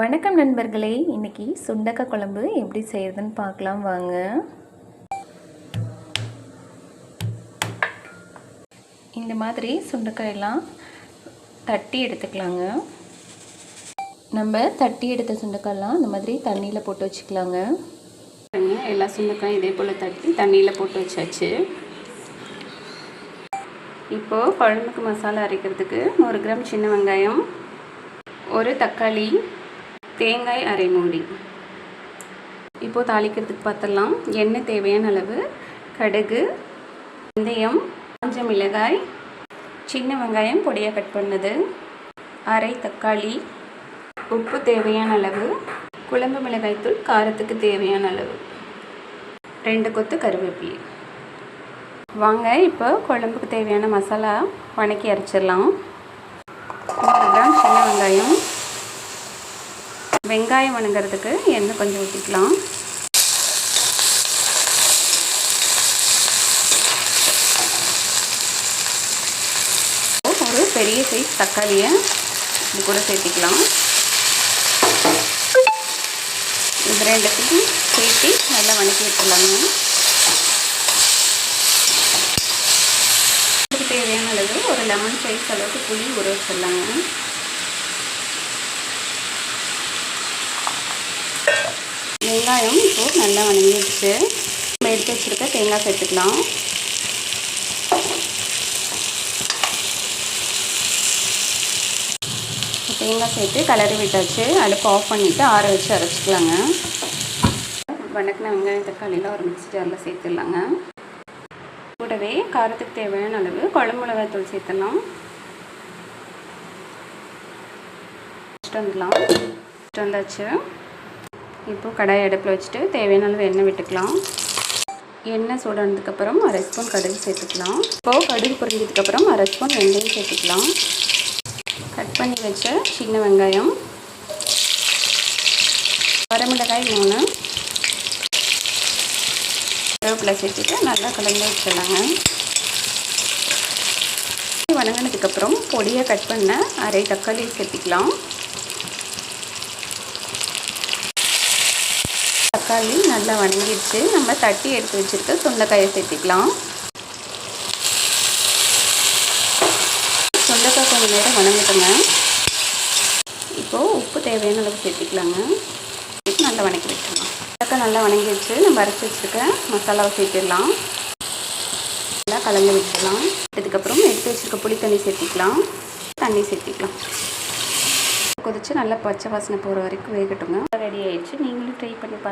வணக்கம் நண்பர்களே இன்னைக்கு சுண்டக்காய் குழம்பு எப்படி செய்கிறதுன்னு பார்க்கலாம் வாங்க. இந்த மாதிரி சுண்டைக்காயெல்லாம் தட்டி எடுத்துக்கலாங்க. நம்ம தட்டி எடுத்த சுண்டைக்காயெல்லாம் இந்த மாதிரி தண்ணியில் போட்டு வச்சுக்கலாங்க. எல்லா சுண்டைக்காயும் இதே போல் தட்டி தண்ணியில் போட்டு வச்சாச்சு. இப்போது குழம்புக்கு மசாலா அரைக்கிறதுக்கு நூறு கிராம் சின்ன வெங்காயம் ஒரு தக்காளி தேங்காய் அரை மூடி இப்போது தாளிக்கிறதுக்கு பார்த்துடலாம் எண்ணெய் தேவையான அளவு கடுகு வெந்தயம் காஞ்ச மிளகாய் சின்ன வெங்காயம் பொடியாக கட் பண்ணது அரை தக்காளி உப்பு தேவையான அளவு குழம்பு மிளகாய்த்தூள் காரத்துக்கு தேவையான அளவு ரெண்டு கொத்து கருவேப்பிலை. வாங்க இப்போ குழம்புக்கு தேவையான மசாலா வணக்கி அரைச்சிடலாம் நூறு கிராம் சின்ன வெங்காயம் வெங்காயம் வணங்குறதுக்கு எண்ணெய் கொஞ்சம் ஊற்றிக்கலாம் ஒரு பெரிய சைஸ் தக்காளியை இது கூட சேர்த்திக்கலாம். இது ரெண்டுத்தையும் சேர்த்து நல்லா வணக்கி விட்டுலாங்க தேவையான அளவு ஒரு லெமன் சைஸ் அளவுக்கு புளி ஊற வெங்காயம் இப்போது நல்லா வணங்கிடுச்சு. நம்ம எடுத்து வச்சுருக்க தேங்காய் சேர்த்துக்கலாம். தேங்காய் சேர்த்து கலரி விட்டாச்சு. அடுப்பு ஆஃப் பண்ணிவிட்டு ஆற வச்சு அரைச்சிக்கலாங்க. வணக்கின வெங்காயம் தக்காளியில் ஒரு மிக்ஸி ஜாரில் சேர்த்துடலாங்க. கூடவே காரத்துக்கு தேவையான அளவு குழம்பு சேர்த்துடலாம். வச்சுட்டு வந்துடலாம். வச்சுட்டு வந்தாச்சு. இப்போது கடாய் அடுப்பில் வச்சுட்டு தேவையான அளவு எண்ணெய் விட்டுக்கலாம். எண்ணெய் சூடானதுக்கப்புறம் அரை ஸ்பூன் கடுகு சேர்த்துக்கலாம். இப்போது கடுகு பொரிஞ்சதுக்கப்புறம் அரை ஸ்பூன் வெந்தயம் சேர்த்துக்கலாம். கட் பண்ணி வச்ச சின்ன வெங்காயம். வரமிளகாய் மூணு. கருவேப்பிலை சேர்த்துட்டு நல்லா கலந்து வச்சிடலாங்க வணங்கினதுக்கப்புறம் பொடியாக கட் பண்ண அரை தக்காளி சேர்த்துக்கலாம். தக்காளி நல்லா வணங்கிடுச்சு. நம்ம தட்டி எடுத்து வச்சுருக்க சுண்டைக்காயை சேர்த்திக்கலாம். சுண்டைக்காய் கொஞ்சம் நேரம் வணங்கட்டுங்க. இப்போது உப்பு தேவையான அளவு சேர்த்திக்கலாங்க. நல்லா வணக்கி வச்சிடலாம் சுண்டைக்காய் நல்லா வணங்கிடுச்சு. நம்ம அரைச்சி வச்சுருக்க மசாலாவை சேர்த்திடலாம். நல்லா கலந்து விட்டுடலாம். அதுக்கப்புறம் எடுத்து வச்சுருக்க புளி தண்ணி சேர்த்திக்கலாம். தண்ணி சேர்த்திக்கலாம். கொதிச்சு நல்லா பச்சை வாசனை போகிற வரைக்கும் வேகட்டுங்க. ரெடி ஆயிடுச்சு. நீங்களும் ட்ரை பண்ணி பார்த்து